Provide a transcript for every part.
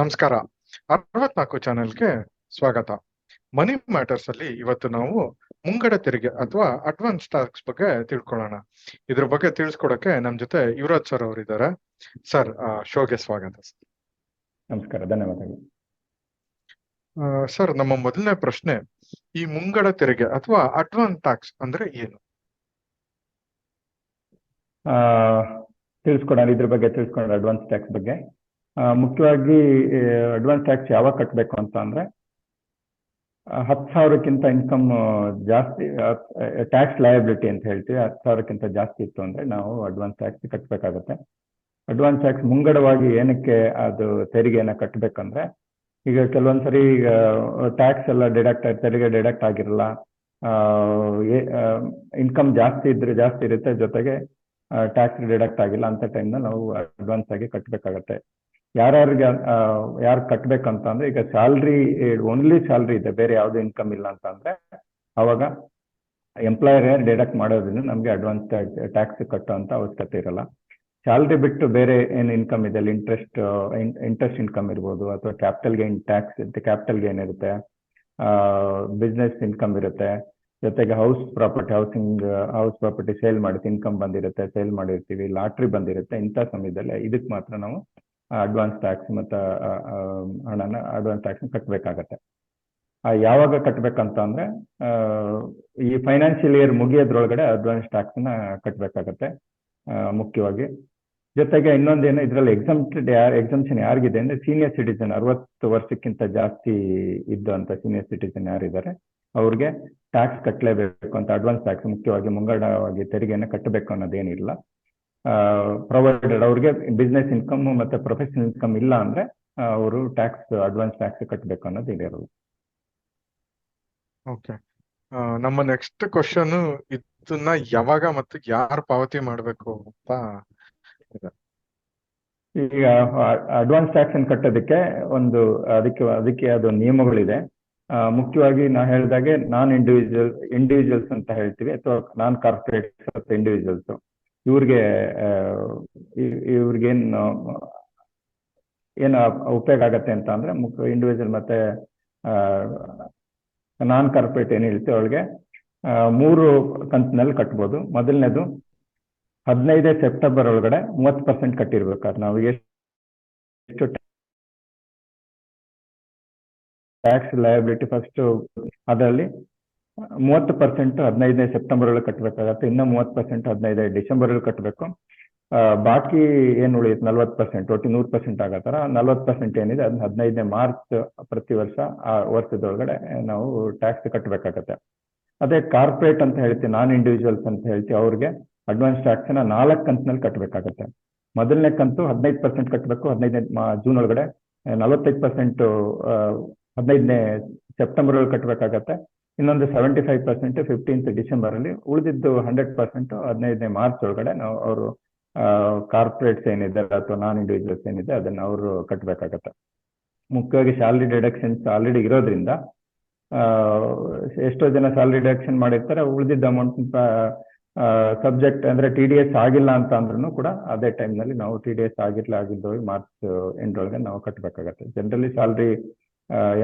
ನಮಸ್ಕಾರ. ಅರವತ್ನಾಲ್ಕು ಚಾನೆಲ್ಗೆ ಸ್ವಾಗತ. ಮನಿ ಮ್ಯಾಟರ್ಸ್ ಅಲ್ಲಿ ಇವತ್ತು ನಾವು ಮುಂಗಡ ತೆರಿಗೆ ಅಥವಾ ಅಡ್ವಾನ್ಸ್ ಟ್ಯಾಕ್ಸ್ ಬಗ್ಗೆ ತಿಳ್ಕೊಳ್ಳೋಣ. ಇದ್ರ ಬಗ್ಗೆ ತಿಳಿಸ್ಕೊಡಕ್ಕೆ ನಮ್ ಜೊತೆ ಯುವರಾಜ್ ಸರ್ ಅವರಿದ್ದಾರೆ. ಸರ್ ಶೋಗೆ ಸ್ವಾಗತ. ನಮಸ್ಕಾರ ಧನ್ಯವಾದಗಳು. ಸರ್ ನಮ್ಮ ಮೊದಲನೇ ಪ್ರಶ್ನೆ ಈ ಮುಂಗಡ ತೆರಿಗೆ ಅಥವಾ ಅಡ್ವಾನ್ಸ್ ಟ್ಯಾಕ್ಸ್ ಅಂದ್ರೆ ಏನು? ತಿಳಿಸ್ಕೊಡೋಣ ಇದ್ರ ಬಗ್ಗೆ ತಿಳಿಸ್ಕೊಡೋಣ ಅಡ್ವಾನ್ಸ್ ಟ್ಯಾಕ್ಸ್ ಬಗ್ಗೆ. ಮುಖ್ಯವಾಗಿ ಅಡ್ವಾನ್ಸ್ ಟ್ಯಾಕ್ಸ್ ಯಾವಾಗ ಕಟ್ಟಬೇಕು ಅಂತ ಅಂದ್ರೆ ಹತ್ತು ಸಾವಿರಕ್ಕಿಂತ ಇನ್ಕಮ್ ಜಾಸ್ತಿ ಟ್ಯಾಕ್ಸ್ ಲಯಬಿಲಿಟಿ ಅಂತ ಹೇಳ್ತೀವಿ, ಹತ್ತು ಸಾವಿರಕ್ಕಿಂತ ಜಾಸ್ತಿ ಇತ್ತು ಅಂದ್ರೆ ನಾವು ಅಡ್ವಾನ್ಸ್ ಟ್ಯಾಕ್ಸ್ ಕಟ್ಟಬೇಕಾಗತ್ತೆ ಅಡ್ವಾನ್ಸ್ ಟ್ಯಾಕ್ಸ್ ಮುಂಗಡವಾಗಿ ಏನಕ್ಕೆ ಅದು ತೆರಿಗೆಯನ್ನ ಕಟ್ಟಬೇಕಂದ್ರೆ ಈಗ ಕೆಲವೊಂದ್ಸರಿ ಈಗ ಟ್ಯಾಕ್ಸ್ ಎಲ್ಲ ಡಿಡಕ್ಟ್ ತೆರಿಗೆ ಡಿಡಕ್ಟ್ ಆಗಿರಲ್ಲ ಇನ್ಕಮ್ ಜಾಸ್ತಿ ಇದ್ರೆ, ಜಾಸ್ತಿ ಇರುತ್ತೆ, ಜೊತೆಗೆ ಟ್ಯಾಕ್ಸ್ ಡಿಡಕ್ಟ್ ಆಗಿಲ್ಲ ಅಂತ ಟೈಮ್ನ ನಾವು ಅಡ್ವಾನ್ಸ್ ಆಗಿ ಕಟ್ಟಬೇಕಾಗತ್ತೆ ಯಾರ್ಯಾರಿಗೆ ಯಾರು ಕಟ್ಬೇಕಂತ ಅಂದ್ರೆ ಈಗ ಸ್ಯಾಲ್ರಿ ಓನ್ಲಿ ಸ್ಯಾಲ್ರಿ ಇದೆ, ಬೇರೆ ಯಾವ್ದು ಇನ್ಕಮ್ ಇಲ್ಲ ಅಂತ ಅಂದ್ರೆ ಅವಾಗ ಎಂಪ್ಲಾಯರ್ ಡಿಡಕ್ಟ್ ಮಾಡೋದ್ರಿಂದ ನಮಗೆ ಅಡ್ವಾನ್ಸ್ ಟ್ಯಾಕ್ಸ್ ಕಟ್ಟುವಂತ ಅವಶ್ಯಕತೆ ಇರಲ್ಲ. ಸ್ಯಾಲ್ರಿ ಬಿಟ್ಟು ಬೇರೆ ಏನು ಇನ್ಕಮ್ ಇದೆ, ಅಲ್ಲಿ ಇಂಟ್ರೆಸ್ಟ್ ಇಂಟ್ರೆಸ್ಟ್ ಇನ್ಕಮ್ ಇರ್ಬೋದು, ಅಥವಾ ಕ್ಯಾಪಿಟಲ್ ಗೇನ್ ಟ್ಯಾಕ್ಸ್ ಇರುತ್ತೆ ಕ್ಯಾಪಿಟಲ್ ಗೇನ್ ಇರುತ್ತೆ ಬಿಸ್ನೆಸ್ ಇನ್ಕಮ್ ಇರುತ್ತೆ, ಜೊತೆಗೆ house property housing house property sale ಮಾಡಿದ್ದು ಇನ್ಕಮ್ ಬಂದಿರುತ್ತೆ ಸೇಲ್ ಮಾಡಿರ್ತೀವಿ ಲಾಟ್ರಿ ಬಂದಿರುತ್ತೆ, ಇಂಥ ಸಮಯದಲ್ಲಿ ಇದಕ್ಕೆ ಮಾತ್ರ ನಾವು ಅಡ್ವಾನ್ಸ್ ಟ್ಯಾಕ್ಸ್ ಮತ್ತು ಹಣನ ಅಡ್ವಾನ್ಸ್ ಟ್ಯಾಕ್ಸ್ ಕಟ್ಟಬೇಕಾಗತ್ತೆ ಯಾವಾಗ ಕಟ್ಟಬೇಕಂತ ಅಂದ್ರೆ ಈ ಫೈನಾನ್ಷಿಯಲ್ ಇಯರ್ ಮುಗಿಯೋದ್ರೊಳಗಡೆ ಅಡ್ವಾನ್ಸ್ ಟ್ಯಾಕ್ಸ್ನ ಕಟ್ಟಬೇಕಾಗತ್ತೆ ಮುಖ್ಯವಾಗಿ. ಜೊತೆಗೆ ಇನ್ನೊಂದೇನು, ಇದರಲ್ಲಿ ಎಕ್ಸಮ್ಟೆಡ್ ಯಾರು ಎಕ್ಸಮ್ಷನ್ ಯಾರಿಗಿದೆ ಅಂದ್ರೆ ಸೀನಿಯರ್ ಸಿಟಿಸನ್ ಅರವತ್ತು ವರ್ಷಕ್ಕಿಂತ ಜಾಸ್ತಿ ಇದ್ದಂತ ಸೀನಿಯರ್ ಸಿಟಿಸನ್ ಯಾರಿದ್ದಾರೆ, ಅವ್ರಿಗೆ ಟ್ಯಾಕ್ಸ್ ಕಟ್ಟಲೇಬೇಕು ಅಂತ ಅಡ್ವಾನ್ಸ್ ಟ್ಯಾಕ್ಸ್ ಮುಖ್ಯವಾಗಿ ಮುಂಗಡವಾಗಿ ತೆರಿಗೆಯನ್ನು ಕಟ್ಟಬೇಕು ಅನ್ನೋದೇನಿಲ್ಲ. ಪ್ರೊವೈಡೆಡ್ ಅವ್ರಿಗೆ ಬಿಸ್ನೆಸ್ ಇನ್ಕಮ್ ಮತ್ತೆ ಪ್ರೊಫೆಷನಲ್ ಇನ್ಕಮ್ ಇಲ್ಲ ಅಂದ್ರೆ ಅವರು ಟ್ಯಾಕ್ಸ್ ಅಡ್ವಾನ್ಸ್ ಟ್ಯಾಕ್ಸ್ ಕಟ್ಟಬೇಕು ಅನ್ನೋದು ಇದಿರೋದು ಓಕೆ ನಮ್ಮ ನೆಕ್ಸ್ಟ್ ಕ್ವಶನ್ ಇದನ್ನ ಯಾವಾಗ ಮತ್ತು ಯಾರು ಪಾವತಿ ಮಾಡಬೇಕು ಅಂತ ಇದೆ. ಈಗ ಅಡ್ವಾನ್ಸ್ ಟ್ಯಾಕ್ಸ್ ಅನ್ನು ಕಟ್ಟೋದಕ್ಕೆ ಒಂದು ಅದಕ್ಕೆ ಅದಕ್ಕೆ ಅದು ನಿಯಮಗಳಿದೆ. ಮುಖ್ಯವಾಗಿ ನಾ ಹೇಳಿದಾಗೆ ನಾನ್ ಇಂಡಿವಿಜುವಲ್ ಇಂಡಿವಿಜುವಲ್ಸ್ ಅಂತ ಹೇಳ್ತೀವಿ ಅಥವಾ ನಾನ್ ಕಾರ್ಪೊರೇಟ್ಸ್ ಅಥವಾ ಇಂಡಿವಿಜುವಲ್ಸ್ ಇವ್ರಿಗೆ ಇವ್ರಿಗೇನು ಏನು ಉಪಯೋಗ ಆಗತ್ತೆ ಅಂತ ಅಂದ್ರೆ ಇಂಡಿವಿಜುವಲ್ ಮತ್ತೆ ನಾನ್ ಕಾರ್ಪೊರೇಟ್ ಏನ್ ಹೇಳ್ತೀವಿ ಅವಳಿಗೆ ಮೂರು ಕಂತಿನಲ್ಲಿ ಕಟ್ಬೋದು. ಮೊದಲನೇದು ಹದಿನೈದೇ ಸೆಪ್ಟೆಂಬರ್ ಒಳಗಡೆ ಮೂವತ್ತು ಪರ್ಸೆಂಟ್ ಕಟ್ಟಿರ್ಬೇಕಾದ್ರೆ ನಾವು. ಎಷ್ಟು ಟ್ಯಾಕ್ಸ್ ಲಯಬಿಲಿಟಿ ಫಸ್ಟ್ ಅದರಲ್ಲಿ ಮೂವತ್ತು ಪರ್ಸೆಂಟ್ ಹದಿನೈದನೇ ಸೆಪ್ಟೆಂಬರ್ ಒಳಗೆ ಕಟ್ಟಬೇಕಾಗತ್ತೆ ಇನ್ನೂ ಮೂವತ್ತು ಪರ್ಸೆಂಟ್ ಹದಿನೈದು ಡಿಸೆಂಬರ್ ಒಳಗೆ ಕಟ್ಟಬೇಕು ಬಾಕಿ ಏನು ಉಳಿಯುತ್ತೆ? ನಲ್ವತ್ತು ಪರ್ಸೆಂಟ್, ಒಟ್ಟು ನೂರು ಪರ್ಸೆಂಟ್ ಆಗತ್ತಾರ ನಲ್ವತ್ತು ಪರ್ಸೆಂಟ್ ಏನಿದೆ ಅದನ್ನ ಹದಿನೈದನೇ ಮಾರ್ಚ್ ಪ್ರತಿ ವರ್ಷ ಆ ವರ್ಷದೊಳಗಡೆ ನಾವು ಟ್ಯಾಕ್ಸ್ ಕಟ್ಟಬೇಕಾಗತ್ತೆ ಅದೇ ಕಾರ್ಪೊರೇಟ್ ಅಂತ ಹೇಳ್ತೀವಿ ನಾನ್ ಇಂಡಿವಿಜುವಲ್ಸ್ ಅಂತ ಹೇಳ್ತೀವಿ, ಅವ್ರಿಗೆ ಅಡ್ವಾನ್ಸ್ ಟ್ಯಾಕ್ಸ್ನ ನಾಲ್ಕು ಕಂತಿನಲ್ಲಿ ಕಟ್ಟಬೇಕಾಗತ್ತೆ ಮೊದಲನೇ ಕಂತು ಹದಿನೈದು ಪರ್ಸೆಂಟ್ ಕಟ್ಟಬೇಕು ಹದಿನೈದನೇ ಜೂನ್ ಒಳಗಡೆ ನಲವತ್ತೈದು ಪರ್ಸೆಂಟ್ ಹದಿನೈದನೇ ಸೆಪ್ಟೆಂಬರ್ ಒಳಗೆ ಕಟ್ಟಬೇಕಾಗತ್ತೆ ಇನ್ನೊಂದು seventy five percent fifteenth December ಅಲ್ಲಿ ಉಳಿದಿದ್ದು ಹಂಡ್ರೆಡ್ ಪರ್ಸೆಂಟ್ ಹದಿನೈದನೇ ಮಾರ್ಚ್ ಒಳಗಡೆ ನಾವು ಅವರು ಕಾರ್ಪೊರೇಟ್ಸ್ ಏನಿದೆ ಅಥವಾ ನಾನ್ ಇಂಡಿವಿಜುವಲ್ಸ್ ಏನಿದೆ ಅದನ್ನ ಅವರು ಕಟ್ಟಬೇಕಾಗತ್ತೆ ಮುಖ್ಯವಾಗಿ ಸ್ಯಾಲ್ರಿ ಡಿಡಕ್ಷನ್ಸ್ ಆಲ್ರೆಡಿ ಇರೋದ್ರಿಂದ ಎಷ್ಟೋ ಜನ ಸ್ಯಾಲ್ರಿ ಡಿಡಕ್ಷನ್ ಮಾಡಿರ್ತಾರೆ, ಉಳಿದಿದ್ದ ಅಮೌಂಟ್ ಸಬ್ಜೆಕ್ಟ್ ಅಂದ್ರೆ ಟಿ ಡಿ ಎಸ್ ಆಗಿಲ್ಲ ಅಂತ ಅಂದ್ರೂ ಕೂಡ ಅದೇ ಟೈಮ್ನಲ್ಲಿ ನಾವು ಟಿ ಡಿ ಎಸ್ ಆಗಿರ್ಲಿ ಆಗಿದ್ದೋಗಿ ಮಾರ್ಚ್ ಎಂಟೊಳಗೆ ನಾವು ಕಟ್ಟಬೇಕಾಗತ್ತೆ ಜನರಲಿ ಸ್ಯಾಲ್ರಿ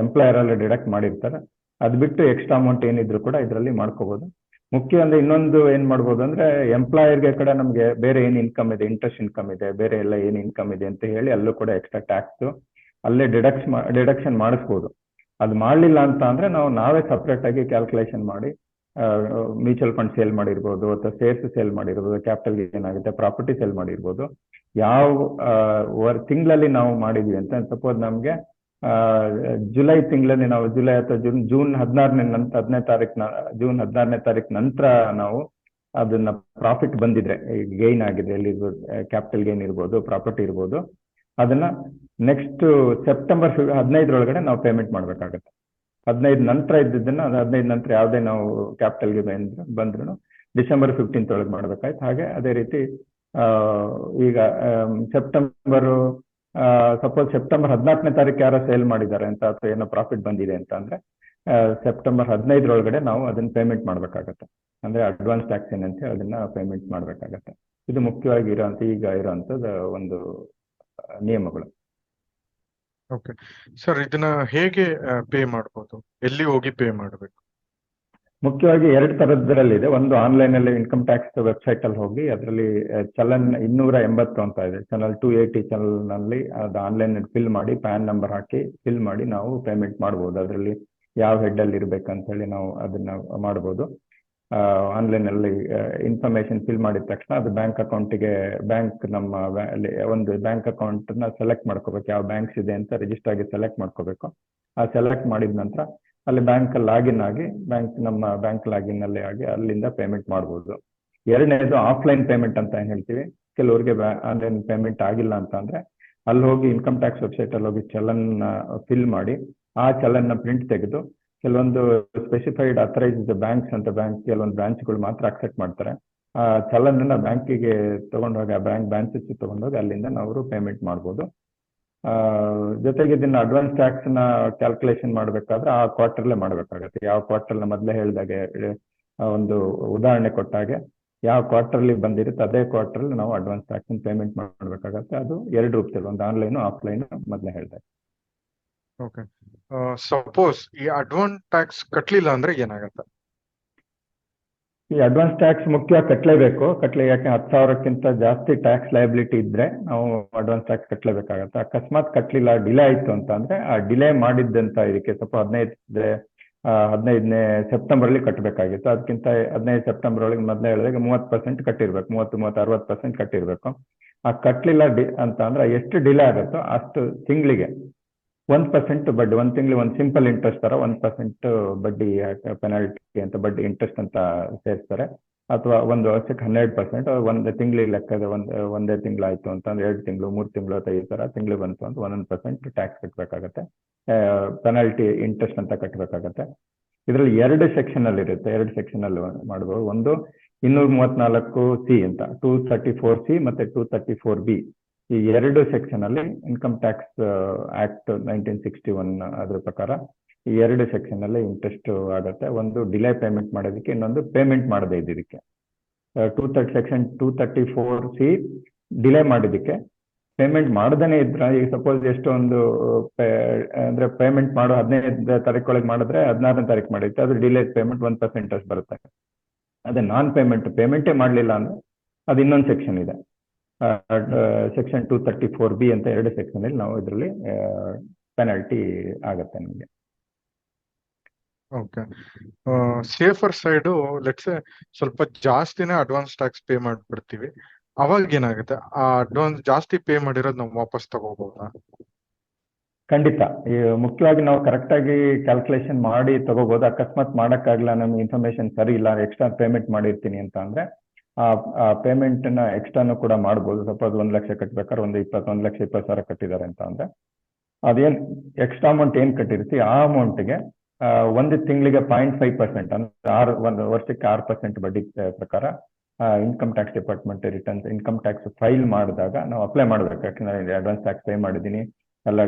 ಎಂಪ್ಲಾಯರ್ ಅಲ್ಲಿ ಡಿಡಕ್ಟ್ ಮಾಡಿರ್ತಾರೆ. ಅದು ಬಿಟ್ಟು ಎಕ್ಸ್ಟ್ರಾ ಅಮೌಂಟ್ ಏನಿದ್ರು ಕೂಡ ಇದರಲ್ಲಿ ಮಾಡ್ಕೋಬಹುದು ಮುಖ್ಯ ಅಂದ್ರೆ ಇನ್ನೊಂದು ಏನ್ ಮಾಡ್ಬೋದು ಅಂದ್ರೆ ಎಂಪ್ಲಾಯರ್ಗೆ ಕಡೆ ನಮ್ಗೆ ಬೇರೆ ಏನ್ ಇನ್ಕಮ್ ಇದೆ ಇಂಟ್ರೆಸ್ಟ್ ಇನ್ಕಮ್ ಇದೆ, ಬೇರೆ ಎಲ್ಲ ಏನ್ ಇನ್ಕಮ್ ಇದೆ ಅಂತ ಹೇಳಿ ಅಲ್ಲೂ ಕೂಡ ಎಕ್ಸ್ಟ್ರಾ ಟ್ಯಾಕ್ಸ್ ಅಲ್ಲೇ ಡಿಡಕ್ಷನ್ ಡಿಡಕ್ಷನ್ ಮಾಡಿಸ್ಬೋದು. ಅದು ಮಾಡಲಿಲ್ಲ ಅಂತ ಅಂದ್ರೆ ನಾವು ನಾವೇ ಸಪ್ರೇಟ್ ಆಗಿ ಕ್ಯಾಲ್ಕುಲೇಷನ್ ಮಾಡಿ ಮ್ಯೂಚುವಲ್ ಫಂಡ್ ಸೇಲ್ ಮಾಡಿರ್ಬೋದು, ಅಥವಾ ಶೇರ್ಸ್ ಸೇಲ್ ಮಾಡಿರ್ಬೋದು ಕ್ಯಾಪಿಟಲ್ ಏನಾಗುತ್ತೆ ಪ್ರಾಪರ್ಟಿ ಸೇಲ್ ಮಾಡಿರ್ಬೋದು. ಯಾವ ತಿಂಗಳಲ್ಲಿ ನಾವು ಮಾಡಿದ್ವಿ ಅಂತ ಸಪೋಸ್ ನಮಗೆ ಜುಲೈ ತಿಂಗಳಲ್ಲಿ ನಾವು ಜುಲೈ ಅಥವಾ ಜೂನ್ ಜೂನ್ ಹದಿನಾರನೇ ನಂತರ ಹದಿನೈದು ತಾರೀಕು ಜೂನ್ ಹದಿನಾರನೇ ತಾರೀಕು ನಂತರ ನಾವು ಅದನ್ನ ಪ್ರಾಫಿಟ್ ಬಂದಿದ್ರೆ ಗೈನ್ ಆಗಿದೆ, ಎಲ್ಲಿ ಕ್ಯಾಪಿಟಲ್ ಗೈನ್ ಇರ್ಬೋದು ಪ್ರಾಪರ್ಟಿ ಇರ್ಬೋದು, ಅದನ್ನ ನೆಕ್ಸ್ಟ್ ಸೆಪ್ಟೆಂಬರ್ ಹದಿನೈದರೊಳಗಡೆ ನಾವು ಪೇಮೆಂಟ್ ಮಾಡ್ಬೇಕಾಗತ್ತೆ. ಹದಿನೈದು ನಂತರ ಇದ್ದಿದ್ದನ್ನ ಅದು ಹದಿನೈದು ನಂತರ ಯಾವುದೇ ನಾವು ಕ್ಯಾಪಿಟಲ್ಗೆ ಬಂದ್ರು ಬಂದ್ರು ಡಿಸೆಂಬರ್ ಫಿಫ್ಟೀನ್ತ್ ಒಳಗೆ ಮಾಡ್ಬೇಕಾಯ್ತು. ಹಾಗೆ ಅದೇ ರೀತಿ ಈಗ ಸೆಪ್ಟೆಂಬರ್ ಸಪೋಸ್ ಸೆಪ್ಟೆಂಬರ್ ಹದಿನಾಲ್ಕನೇ ತಾರೀಕು ಯಾರೋ ಸೇಲ್ ಮಾಡಿದ್ದಾರೆ ಅಂತ ಅಥವಾ ಏನೋ ಪ್ರಾಫಿಟ್ ಬಂದಿದೆ ಅಂತ ಅಂದ್ರೆ ಸೆಪ್ಟೆಂಬರ್ ಹದಿನೈದರೊಳಗಡೆ ನಾವು ಅದನ್ನ ಪೇಮೆಂಟ್ ಮಾಡಬೇಕಾಗತ್ತೆ. ಅಂದ್ರೆ ಅಡ್ವಾನ್ಸ್ ಟ್ಯಾಕ್ಸ್ ಏನಂತ ಅದನ್ನ ಪೇಮೆಂಟ್ ಮಾಡಬೇಕಾಗತ್ತೆ. ಇದು ಮುಖ್ಯವಾಗಿ ಇರೋಂಥ, ಈಗ ಇರೋಂಥದ್ದು ಒಂದು ನಿಯಮಗಳು. ಓಕೆ ಸರ್ ಇದನ್ನ ಹೇಗೆ ಪೇ ಮಾಡಬಹುದು ಎಲ್ಲಿ ಹೋಗಿ ಪೇ ಮಾಡಬೇಕು? ಮುಖ್ಯವಾಗಿ ಎರಡು ತರದ್ರಲ್ಲಿದೆ ಒಂದು ಆನ್ಲೈನ್ ಅಲ್ಲಿ ಇನ್ಕಮ್ ಟ್ಯಾಕ್ಸ್ ವೆಬ್ಸೈಟ್ ಅಲ್ಲಿ ಹೋಗಿ, ಅದರಲ್ಲಿ ಚಲನ್ ಇನ್ನೂರ ಎಂಬತ್ತು ಅಂತ ಇದೆ. ಚಾನಲ್ ಟು ಏಯ್ಟಿ ಚಾನಲ್ನಲ್ಲಿ ಅದು ಆನ್ಲೈನ್ ಫಿಲ್ ಮಾಡಿ ಪ್ಯಾನ್ ನಂಬರ್ ಹಾಕಿ ಫಿಲ್ ಮಾಡಿ ನಾವು ಪೇಮೆಂಟ್ ಮಾಡ್ಬೋದು. ಅದರಲ್ಲಿ ಯಾವ ಹೆಡ್ ಅಲ್ಲಿ ಇರ್ಬೇಕಂತ ಹೇಳಿ ನಾವು ಅದನ್ನ ಮಾಡ್ಬೋದು. ಆನ್ಲೈನ್ ಅಲ್ಲಿ ಇನ್ಫಾರ್ಮೇಶನ್ ಫಿಲ್ ಮಾಡಿದ ತಕ್ಷಣ ಅದು ಬ್ಯಾಂಕ್ ಅಕೌಂಟಿಗೆ ಬ್ಯಾಂಕ್ ನಮ್ಮ ಒಂದು ಬ್ಯಾಂಕ್ ಅಕೌಂಟ್ನ ಸೆಲೆಕ್ಟ್ ಮಾಡ್ಕೋಬೇಕು. ಯಾವ ಬ್ಯಾಂಕ್ಸ್ ಇದೆ ಅಂತ ರಿಜಿಸ್ಟರ್ ಆಗಿ ಸೆಲೆಕ್ಟ್ ಮಾಡ್ಕೋಬೇಕು. ಆ ಸೆಲೆಕ್ಟ್ ಮಾಡಿದ ನಂತರ ಅಲ್ಲಿ ಬ್ಯಾಂಕ್ ಲಾಗಿನ್ ಆಗಿ ಬ್ಯಾಂಕ್ ನಮ್ಮ ಬ್ಯಾಂಕ್ ಲಾಗಿನ್ ಅಲ್ಲಿ ಆಗಿ ಅಲ್ಲಿಂದ ಪೇಮೆಂಟ್ ಮಾಡ್ಬೋದು. ಎರಡನೇದು ಆಫ್ಲೈನ್ ಪೇಮೆಂಟ್ ಅಂತ ಏನ್ ಹೇಳ್ತೀವಿ. ಕೆಲವರಿಗೆ ಆನ್ಲೈನ್ ಪೇಮೆಂಟ್ ಆಗಿಲ್ಲ ಅಂತ ಅಂದ್ರೆ ಅಲ್ಲಿ ಹೋಗಿ ಇನ್ಕಮ್ ಟ್ಯಾಕ್ಸ್ ವೆಬ್ಸೈಟ್ ಅಲ್ಲಿ ಹೋಗಿ ಚಲನ್ ಫಿಲ್ ಮಾಡಿ, ಆ ಚಲನ್ನ ಪ್ರಿಂಟ್ ತೆಗೆದು ಕೆಲವೊಂದು ಸ್ಪೆಸಿಫೈಡ್ ಅಥರೈಸ್ಡ್ ಬ್ಯಾಂಕ್ಸ್ ಅಂತ ಬ್ಯಾಂಕ್ ಕೆಲವೊಂದು ಬ್ರಾಂಚ್ಗಳು ಮಾತ್ರ ಅಕ್ಸೆಪ್ಟ್ ಮಾಡ್ತಾರೆ. ಆ ಚಲನ್ ಅನ್ನ ಬ್ಯಾಂಕಿಗೆ ತಗೊಂಡೋಗಿ, ಆ ಬ್ಯಾಂಕ್ ಬ್ರಾಂಚಸ್ ತಗೊಂಡೋಗಿ ಅಲ್ಲಿಂದ ನಾವು ಪೇಮೆಂಟ್ ಮಾಡ್ಬೋದು. ಜೊತೆಗೆ ಇದನ್ನ ಅಡ್ವಾನ್ಸ್ ಟ್ಯಾಕ್ಸ್ನ ಕ್ಯಾಲ್ಕುಲೇಷನ್ ಮಾಡ್ಬೇಕಾದ್ರೆ ಆ ಕ್ವಾರ್ಟರ್ಲೆ ಮಾಡ್ಬೇಕಾಗತ್ತೆ. ಯಾವ ಕ್ವಾರ್ಟರ್ ಮೊದಲೇ ಹೇಳಿದಾಗೆ ಒಂದು ಉದಾಹರಣೆ ಕೊಟ್ಟಾಗೆ ಯಾವ ಕ್ವಾರ್ಟರ್ಲಿ ಬಂದಿರುತ್ತೆ ಅದೇ ಕ್ವಾರ್ಟರ್ ನಾವು ಅಡ್ವಾನ್ಸ್ ಟ್ಯಾಕ್ಸ್ ಪೇಮೆಂಟ್ ಮಾಡ್ಬೇಕಾಗತ್ತೆ. ಅದು ಎರಡು ರೂಪದಲ್ಲಿ, ಒಂದು ಆನ್ಲೈನ್ ಆಫ್ಲೈನ್ ಮೊದಲೇ ಹೇಳಿದಾಗ. ಓಕೆ ಸಪೋಸ್ ಈ ಅಡ್ವಾನ್ಸ್ ಟ್ಯಾಕ್ಸ್ ಕಟ್ಲಿಲ್ಲ ಅಂದ್ರೆ ಏನಾಗತ್ತೆ? ಈ ಅಡ್ವಾನ್ಸ್ ಟ್ಯಾಕ್ಸ್ ಮುಖ್ಯವಾಗಿ ಕಟ್ಟಲೇಬೇಕು ಕಟ್ಟಲೆ ಯಾಕೆ ಹತ್ತು ಸಾವಿರಕ್ಕಿಂತ ಜಾಸ್ತಿ ಟ್ಯಾಕ್ಸ್ ಲಯಬಿಲಿಟಿ ಇದ್ರೆ ನಾವು ಅಡ್ವಾನ್ಸ್ ಟ್ಯಾಕ್ಸ್ ಕಟ್ಟಲೇಬೇಕಾಗತ್ತೆ ಅಕಸ್ಮಾತ್ ಕಟ್ಟಲಿಲ್ಲ ಡಿಲೇ ಆಯಿತು ಅಂತ ಅಂದ್ರೆ ಆ ಡಿಲೇ ಮಾಡಿದ್ದಂತ ಇದಕ್ಕೆ ಸ್ವಲ್ಪ ಹದಿನೈದು ಹದಿನೈದನೇ ಸೆಪ್ಟೆಂಬರ್ ಅಲ್ಲಿ ಕಟ್ಟಬೇಕಾಗಿತ್ತು ಅದಕ್ಕಿಂತ ಹದಿನೈದು ಸೆಪ್ಟೆಂಬರ್ ಒಳಗೆ ಮೊದಲೇ ಹೇಳಿದಾಗ ಮೂವತ್ತು ಪರ್ಸೆಂಟ್ ಕಟ್ಟಿರ್ಬೇಕು. ಮೂವತ್ತು ಮೂವತ್ತು, ಅರವತ್ತು ಪರ್ಸೆಂಟ್ ಕಟ್ಟಿರ್ಬೇಕು. ಆ ಕಟ್ಟಲಿಲ್ಲ ಡಿ ಅಂತ ಅಂದ್ರೆ ಎಷ್ಟು ಡಿಲೇ ಆಗುತ್ತೋ ಅಷ್ಟು ತಿಂಗಳಿಗೆ ಒಂದ್ ಪರ್ಸೆಂಟ್ ಬಡ್ಡಿ, ಒಂದ್ ತಿಂಗಳಿಗೆ ಒಂದು ಸಿಂಪಲ್ ಇಂಟ್ರೆಸ್ಟ್ ತರ ಒಂದ್ ಪರ್ಸೆಂಟ್ ಬಡ್ಡಿ ಪೆನಾಲ್ಟಿ ಅಂತ, ಬಡ್ಡಿ ಇಂಟ್ರೆಸ್ಟ್ ಅಂತ ಸೇರಿಸ್ತಾರೆ. ಅಥವಾ ಒಂದು ವರ್ಷಕ್ಕೆ ಹನ್ನೆರಡು ಪರ್ಸೆಂಟ್ ಒಂದು ತಿಂಗಳಿಗೆ ಲೆಕ್ಕದ ಒಂದು, ಒಂದೇ ತಿಂಗಳಾಯ್ತು ಅಂತ ಅಂದ್ರೆ ಎರಡು ತಿಂಗಳು, ಮೂರು ತಿಂಗಳು ಅಥವಾ ಈ ತರ ತಿಂಗಳು ಬಂತು ಅಂತ ಒಂದೊಂದು ಪರ್ಸೆಂಟ್ ಟ್ಯಾಕ್ಸ್ ಕಟ್ಟಬೇಕಾಗತ್ತೆ ಪೆನಾಲ್ಟಿ ಇಂಟ್ರೆಸ್ಟ್ ಅಂತ ಕಟ್ಟಬೇಕಾಗತ್ತೆ ಇದರಲ್ಲಿ ಎರಡು ಸೆಕ್ಷನ್ ಅಲ್ಲಿ ಇರುತ್ತೆ, ಎರಡು ಸೆಕ್ಷನ್ ಅಲ್ಲಿ ಮಾಡಬಹುದು ಒಂದು ಇನ್ನೂರ ಮೂವತ್ನಾಲ್ಕು ಸಿ ಅಂತ ಟೂ ತರ್ಟಿ ಫೋರ್ ಸಿ ಮತ್ತೆ ಟೂ ತರ್ಟಿ ಫೋರ್ ಬಿ ಈ ಎರಡು ಸೆಕ್ಷನ್ ಅಲ್ಲಿ income tax act nineteen sixty one ಅದ್ರ ಪ್ರಕಾರ ಈ ಎರಡು ಸೆಕ್ಷನ್ ಅಲ್ಲಿ ಇಂಟ್ರೆಸ್ಟ್ ಆಗುತ್ತೆ. ಒಂದು ಡಿಲೇ ಪೇಮೆಂಟ್ ಮಾಡೋದಕ್ಕೆ, ಇನ್ನೊಂದು ಪೇಮೆಂಟ್ ಮಾಡದೇ ಇದ್ದಿದ್ದಕ್ಕೆ. Two thirty section two thirty four C delay ಮಾಡಿದ್ದಕ್ಕೆ. ಪೇಮೆಂಟ್ ಮಾಡದೇ ಇದ್ರ, ಈಗ ಸಪೋಸ್ ಒಂದು ಪೇ- ಅಂದ್ರೆ ಪೇಮೆಂಟ್ ಮಾಡೋ ಹದಿನೈದು ತಾರೀಕು ಒಳಗೆ ಮಾಡಿದ್ರೆ ಹದಿನಾರನೇ ತಾರೀಕು ಮಾಡಿದ್ದೆ ಅದು delay payment one percent interest ಬರುತ್ತೆ. ಅದೇ ನಾನ್ ಪೇಮೆಂಟ್ ಪೇಮೆಂಟೇ ಮಾಡಲಿಲ್ಲ ಅಂದ್ರೆ ಅದು ಇನ್ನೊಂದು ಸೆಕ್ಷನ್ ಇದೆ. Section two thirty four B ಅಂತ ಎರಡು ಸೆಕ್ಷನ್ ಅಲ್ಲಿ ನಾವು ಇದರಲ್ಲಿ ಪೆನಾಲ್ಟಿ ಆಗತ್ತೆ ನಿಮಗೆ. ಓಕೆ. ಸೇಫರ್ ಸೈಡು ಲೆಟ್ಸ್ ಸ್ವಲ್ಪ ಜಾಸ್ತಿನೇ ಅಡ್ವಾನ್ಸ್ ಟ್ಯಾಕ್ಸ್ ಪೇ ಮಾಡಿಬಿಡ್ತೀವಿ. ಅವಾಗ ಏನಾಗುತ್ತೆ? ಆ ಅಡ್ವಾನ್ಸ್ ಜಾಸ್ತಿ ಪೇ ಮಾಡಿರೋದು ನಾವು ವಾಪಸ್ ತಗೋಬಹುದಾ ಖಂಡಿತ. ಮುಖ್ಯವಾಗಿ ನಾವು ಕರೆಕ್ಟ್ ಆಗಿ ಕ್ಯಾಲ್ಕುಲೇಷನ್ ಮಾಡಿ ತಗೋಬಹುದು ಅಕಸ್ಮಾತ್ ಮಾಡಕ್ಕಾಗಲ್ಲ ನಮ್ಗೆ ಇನ್ಫಾರ್ಮೇಶನ್ ಸರಿ ಇಲ್ಲ ಎಕ್ಸ್ಟ್ರಾ ಪೇಮೆಂಟ್ ಮಾಡಿರ್ತೀನಿ ಅಂತ ಅಂದ್ರೆ ಪೇಮೆಂಟ್ನ ಎಕ್ಸ್ಟ್ರಾನು ಕೂಡ ಮಾಡ್ಬೋದು. ಸಪೋಸ್ ಒಂದ್ ಲಕ್ಷ ಕಟ್ಬೇಕಾದ್ರೆ ಒಂದು ಇಪ್ಪತ್ತೊಂದು ಲಕ್ಷ ಇಪ್ಪತ್ತು ಸಾವಿರ ಕಟ್ಟಿದ್ದಾರೆ ಅಂತ ಅಂದ್ರೆ ಅದೇನ್ ಎಕ್ಸ್ಟ್ರಾ ಅಮೌಂಟ್ ಏನ್ ಕಟ್ಟಿರ್ತಿ ಆ ಅಮೌಂಟ್ಗೆ ಒಂದು ತಿಂಗಳಿಗೆ ಪಾಯಿಂಟ್ ಫೈವ್ ಪರ್ಸೆಂಟ್ ಅಂದ್ರೆ ಆರು, ಒಂದು ವರ್ಷಕ್ಕೆ ಆರು ಪರ್ಸೆಂಟ್ ಬಡ್ಡಿ ಪ್ರಕಾರ income tax department returns income tax file ಮಾಡಿದಾಗ ನಾವು ಅಪ್ಲೈ ಮಾಡ್ಬೇಕು. ಯಾಕಂದ್ರೆ ಅಡ್ವಾನ್ಸ್ ಟ್ಯಾಕ್ಸ್ ಪೇ ಮಾಡಿದೀನಿ ಎಲ್ಲ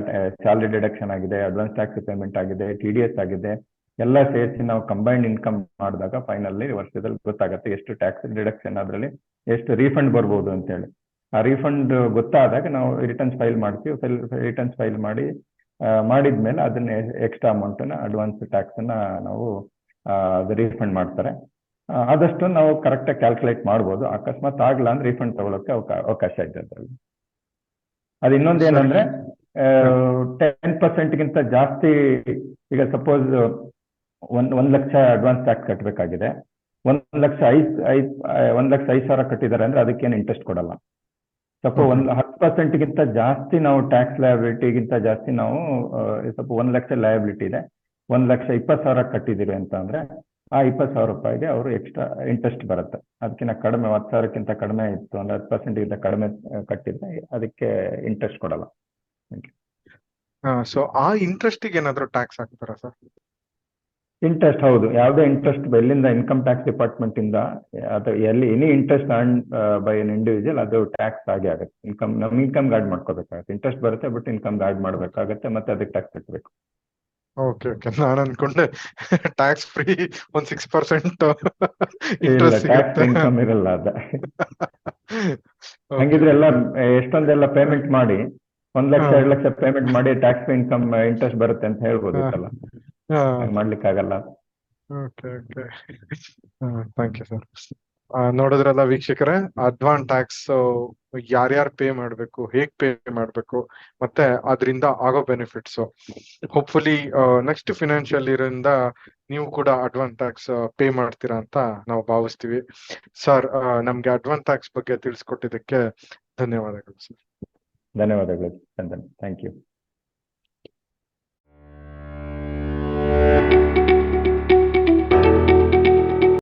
ಸ್ಯಾಲರಿ ಡಿಡಕ್ಷನ್ ಆಗಿದೆ ಅಡ್ವಾನ್ಸ್ ಟ್ಯಾಕ್ಸ್ ಪೇಮೆಂಟ್ ಆಗಿದೆ ಟಿ ಆಗಿದೆ. ಎಲ್ಲ ಸೇರಿಸಿ ನಾವು ಕಂಬೈನ್ಡ್ ಇನ್ಕಮ್ ಮಾಡಿದಾಗ ಫೈನಲಿ ವರ್ಷದಲ್ಲಿ ಗೊತ್ತಾಗುತ್ತೆ ಎಷ್ಟು ಟ್ಯಾಕ್ಸ್ ಡಿಡಕ್ಷನ್ ಅದರಲ್ಲಿ ಎಷ್ಟು ರೀಫಂಡ್ ಬರ್ಬೋದು ಅಂತೇಳಿ. ಆ ರೀಫಂಡ್ ಗೊತ್ತಾದಾಗ ನಾವು ರಿಟರ್ನ್ಸ್ ಫೈಲ್ ಮಾಡ್ತೀವಿ ರಿಟರ್ನ್ಸ್ ಫೈಲ್ ಮಾಡಿ ಮಾಡಿದ್ಮೇಲೆ ಅದನ್ನ ಎಕ್ಸ್ಟ್ರಾ ಅಮೌಂಟನ್ನ ಅಡ್ವಾನ್ಸ್ ಟ್ಯಾಕ್ಸ್ ಟ್ಯಾಕ್ಸನ್ನ ನಾವು ಅದು ರೀಫಂಡ್ ಮಾಡ್ತಾರೆ. ಆದಷ್ಟು ನಾವು ಕರೆಕ್ಟಾಗಿ ಕ್ಯಾಲ್ಕುಲೇಟ್ ಮಾಡ್ಬೋದು. ಅಕಸ್ಮಾತ್ ಆಗಲ್ಲ ಅಂದ್ರೆ ರೀಫಂಡ್ ತಗೊಳಕ್ಕೆ ಅವಕಾ- ಅವಕಾಶ ಇದೆ ಅದರಲ್ಲಿ. ಅದು ಇನ್ನೊಂದೇನಂದ್ರೆ ಟೆನ್ ಪರ್ಸೆಂಟ್ಗಿಂತ ಜಾಸ್ತಿ ಈಗ ಸಪೋಸ್ ಒಂದ್ ಒಂದ್ ಲಕ್ಷ ಅಡ್ವಾನ್ಸ್ ಟ್ಯಾಕ್ಸ್ ಕಟ್ಟಬೇಕಾಗಿದೆ ಒಂದ್ ಲಕ್ಷ ಐದ್ ಐದ್ ಒಂದ್ ಲಕ್ಷ ಐದ್ ಸಾವಿರ ಕಟ್ಟಿದ್ದಾರೆ ಅಂದ್ರೆ ಅದಕ್ಕೇನು ಇಂಟ್ರೆಸ್ಟ್ ಕೊಡಲ್ಲ. ಸ್ವಲ್ಪ ಒಂದ್ ಹತ್ತು ಪರ್ಸೆಂಟ್ಗಿಂತ ಜಾಸ್ತಿ ನಾವು ಟ್ಯಾಕ್ಸ್ ಲಯಬಿಲಿಟಿಗಿಂತ ಜಾಸ್ತಿ ನಾವು ಸ್ವಲ್ಪ ಒಂದ್ ಲಕ್ಷ ಲಯಬಿಲಿಟಿ ಇದೆ. ಒಂದ್ ಲಕ್ಷ ಇಪ್ಪತ್ತು ಸಾವಿರ ಕಟ್ಟಿದ್ದೀರಿ ಅಂತ ಅಂದ್ರೆ ಆ ಇಪ್ಪತ್ತು ಸಾವಿರ ರೂಪಾಯಿಗೆ ಅವರು ಎಕ್ಸ್ಟ್ರಾ ಇಂಟ್ರೆಸ್ಟ್ ಬರುತ್ತೆ. ಅದಕ್ಕಿಂತ ಕಡಿಮೆ ಹತ್ತು ಸಾವಿರಕ್ಕಿಂತ ಕಡಿಮೆ ಇತ್ತು ಅಂದ್ರೆ ಹತ್ತು ಪರ್ಸೆಂಟ್ ಇಂದ ಕಡಿಮೆ ಕಟ್ಟಿದ್ರೆ ಅದಕ್ಕೆ ಇಂಟ್ರೆಸ್ಟ್ ಕೊಡಲ್ಲ. ಸೊ ಆ ಇಂಟ್ರೆಸ್ಟ್ ಏನಾದ್ರು ಟ್ಯಾಕ್ಸ್ ಹಾಕ್ತಾರಾ ಸರ್ ಇಂಟ್ರೆಸ್ಟ್ ಹೌದು. ಯಾವುದೇ ಇಂಟ್ರೆಸ್ಟ್ ಎಲ್ಲಿಂದ ಇನ್ಕಮ್ ಟ್ಯಾಕ್ಸ್ ಡಿಪಾರ್ಟ್ಮೆಂಟ್ ಇಂದ ಅಥವಾ ಎಲ್ಲಿ any interest earn by an individual ಅದು ಟ್ಯಾಕ್ಸ್ ಆಗಿ ಆಗುತ್ತೆ. ಇನ್ಕಮ್ ನಮ್ ಇನ್ಕಮ್ ಗಾರ್ಡ್ ಮಾಡ್ಕೋಬೇಕಾಗುತ್ತೆ. ಇಂಟ್ರೆಸ್ಟ್ ಬರುತ್ತೆ ಬಟ್ ಇನ್ಕಮ್ ಗಾರ್ಡ್ ಮಾಡ್ಬೇಕಾಗತ್ತೆ ಮತ್ತೆ ಅದಕ್ಕೆ ಟ್ಯಾಕ್ಸ್ ಕಟ್ಟಬೇಕು ಓಕೆ ಓಕೆ ನಾನು ಅನ್ಕೊಂಡೆ ಟ್ಯಾಕ್ಸ್ ಫ್ರೀ ಒಂದ್ ಸಿಕ್ಸ್ ಪರ್ಸೆಂಟ್ ಇಂಟ್ರೆಸ್ಟ್ ಇನ್ಕಮ್ ಇರಲ್ಲ ಅದ. ಹಂಗಿದ್ರೆ ಎಲ್ಲ ಎಷ್ಟೊಂದೆಲ್ಲ ಪೇಮೆಂಟ್ ಮಾಡಿ ಒಂದ್ ಲಕ್ಷ ಎರಡ್ ಎರಡು ಲಕ್ಷ ಪೇಮೆಂಟ್ ಮಾಡಿ ಟ್ಯಾಕ್ಸ್ ಇನ್ಕಮ್ ಇಂಟ್ರೆಸ್ಟ್ ಬರುತ್ತೆ ಅಂತ ಹೇಳ್ಬೋದಿತ್ತಲ್ಲ. ಹಾ. ಮಾಡ್ಲಿಕ್ಕೆ ಆಗಲ್ಲ okay okay thank you sir ನೋಡಿದ್ರಲ್ಲ ವೀಕ್ಷಕರೇ ಅಡ್ವಾನ್ ಟ್ಯಾಕ್ಸ್ ಯಾರ್ಯಾರು ಪೇ ಮಾಡಬೇಕು ಹೇಗ್ ಪೇ ಮಾಡಬೇಕು ಮತ್ತೆ ಅದರಿಂದ ಆಗೋ benefits hopefully next financial year ಇಂದ ನೀವು ಕೂಡ ಅಡ್ವಾನ್ ಟ್ಯಾಕ್ಸ್ ಪೇ ಮಾಡ್ತೀರಾ ಅಂತ ನಾವು ಭಾವಿಸ್ತೀವಿ. ಸರ್ ನಮ್ಗೆ ಅಡ್ವಾನ್ ಟ್ಯಾಕ್ಸ್ ಬಗ್ಗೆ ತಿಳಿಸ್ಕೊಟ್ಟಿದ್ದಕ್ಕೆ ಧನ್ಯವಾದಗಳು ಸರ್ ಧನ್ಯವಾದಗಳು ಚಂದನ್. Thank you